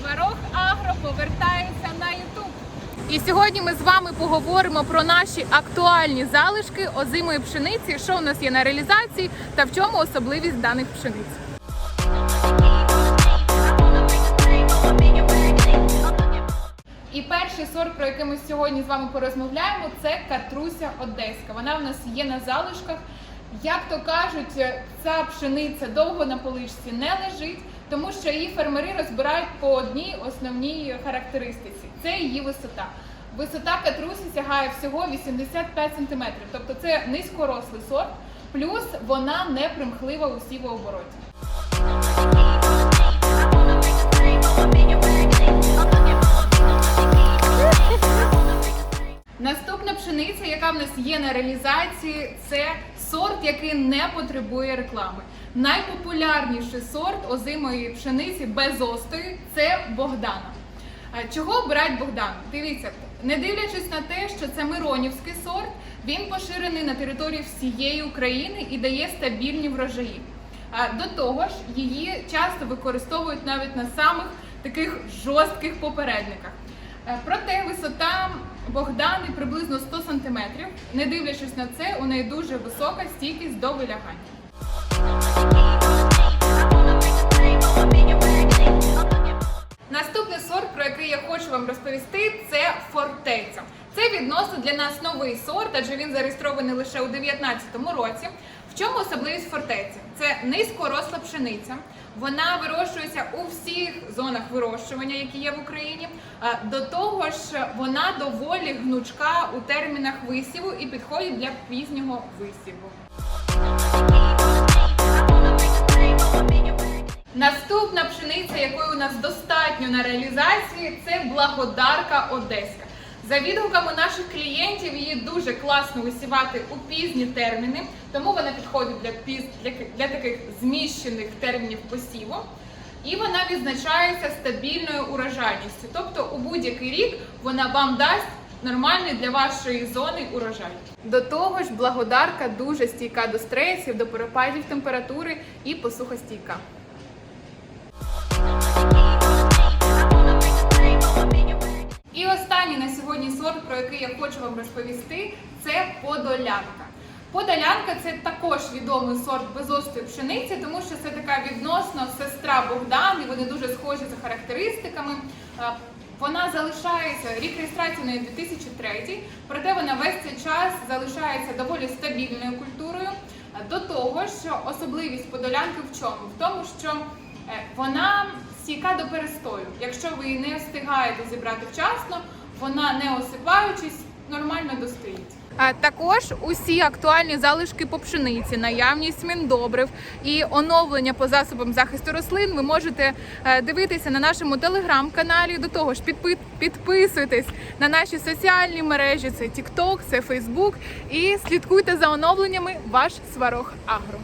Сварог Агро повертається на Ютуб. І сьогодні ми з вами поговоримо про наші актуальні залишки озимої пшениці, що у нас є на реалізації та в чому особливість даних пшениць. І перший сорт, про який ми сьогодні з вами порозмовляємо, це катруся одеська. Вона в нас є на залишках. Як то кажуть, ця пшениця довго на поличці не лежить, тому що її фермери розбирають по одній основній характеристиці це її висота. Висота катрусі сягає всього 85 см, тобто це низькорослий сорт, плюс вона не примхлива у сівообороті. Є на реалізації, це сорт, який не потребує реклами. Найпопулярніший сорт озимої пшениці без остою це Богдана. Чого обирають Богдан? Дивіться, не дивлячись на те, що це Миронівський сорт, він поширений на території всієї України і дає стабільні врожаї. До того ж, її часто використовують навіть на самих таких жорстких попередниках. Е, Проте висота Богдани приблизно 100 см. Не дивлячись на це, у неї дуже висока стійкість до вилягання. Наступний сорт, про який я хочу вам розповісти, це фортеця. Це відносно для нас новий сорт, адже він зареєстрований лише у 2019 році. Чому особливість фортеці? Це низькоросла пшениця. Вона вирощується у всіх зонах вирощування, які є в Україні. До того ж, вона доволі гнучка у термінах висіву і підходить для пізнього висіву. Наступна пшениця, якої у нас достатньо на реалізації, це благодарка одеська. За відгуками наших клієнтів, її дуже класно висівати у пізні терміни, тому вона підходить для піз для, для таких зміщених термінів посіву. І вона відзначається стабільною урожайністю. Тобто у будь-який рік вона вам дасть нормальний для вашої зони урожай. До того ж, благодарка дуже стійка до стресів, до перепадів температури і посухостійка. Сьогодні сорт, про який я хочу вам розповісти, це подолянка. Подолянка це також відомий сорт безостої пшениці, тому що це така відносно сестра Богдан, і вони дуже схожі за характеристиками. Вона залишається рік реєстрації неї 2003, проте вона весь цей час залишається доволі стабільною культурою. До того ж, особливість подолянки в чому? В тому, що е, вона стійка до перестою. Якщо ви її не встигаєте зібрати вчасно, вона не осипаючись, нормально достоїть. А також усі актуальні залишки по пшениці, наявність міндобрив і оновлення по засобам захисту рослин ви можете е, дивитися на нашому телеграм-каналі. До того ж, підпи- підписуйтесь на наші соціальні мережі: це TikTok, це Facebook і слідкуйте за оновленнями ваш Сварог Агро.